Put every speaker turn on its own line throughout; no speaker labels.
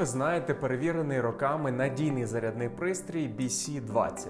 ви знаєте перевірений роками надійний зарядний пристрій BC20.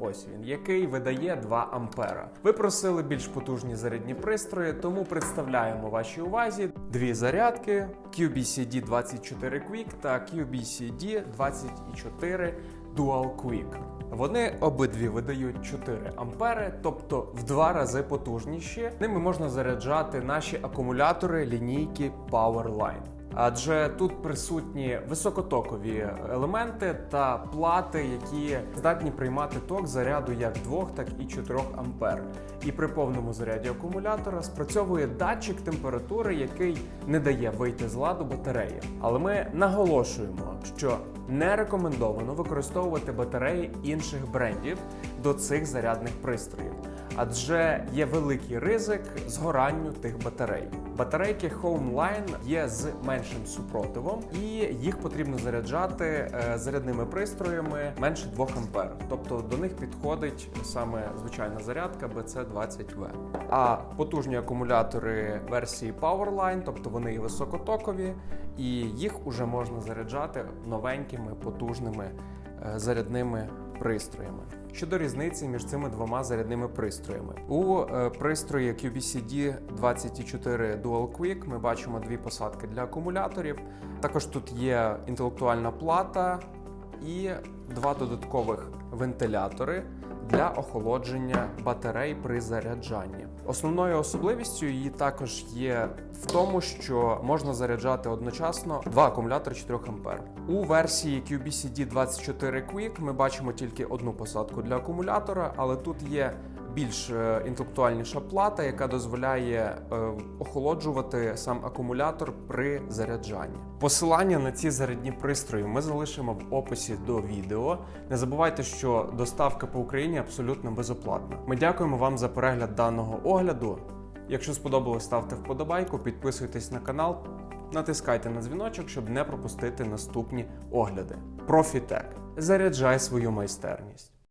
Ось він, який видає 2 ампера. Ви просили більш потужні зарядні пристрої, тому представляємо вашій увазі дві зарядки QBCD 24 Quick та QBCD 24 Dual Quick. Вони обидві видають 4 ампери, тобто в два рази потужніші. Ними можна заряджати наші акумулятори лінійки Powerline. Адже тут присутні високотокові елементи та плати, які здатні приймати ток заряду як 2, так і 4 ампер. І при повному заряді акумулятора спрацьовує датчик температури, який не дає вийти з ладу батареї. Але ми наголошуємо, що не рекомендовано використовувати батареї інших брендів до цих зарядних пристроїв, адже є великий ризик згоранню тих батарей. Батарейки Homeline є з меншим супротивом, і їх потрібно заряджати е, зарядними пристроями менше 2 ампер. Тобто до них підходить саме звичайна зарядка BC20V. А потужні акумулятори версії Powerline, тобто вони високотокові, і їх уже можна заряджати новенькими потужними е, зарядними пристроями. Щодо різниці між цими двома зарядними пристроями, у е, пристрої QBCD 24 Dual Quick ми бачимо дві посадки для акумуляторів. Також тут є інтелектуальна плата і два додаткових вентилятори для охолодження батарей при заряджанні. Основною особливістю її також є в тому, що можна заряджати одночасно два акумулятори 4 ампер. У версії QBCD 24 Quick ми бачимо тільки одну посадку для акумулятора, але тут є більш е, інтелектуальніша плата, яка дозволяє е, охолоджувати сам акумулятор при заряджанні. Посилання на ці зарядні пристрої ми залишимо в описі до відео. Не забувайте, що доставка по Україні абсолютно безоплатна. Ми дякуємо вам за перегляд даного огляду. Якщо сподобалось, ставте вподобайку, підписуйтесь на канал, натискайте на дзвіночок, щоб не пропустити наступні огляди. Профітек. Заряджай свою майстерність.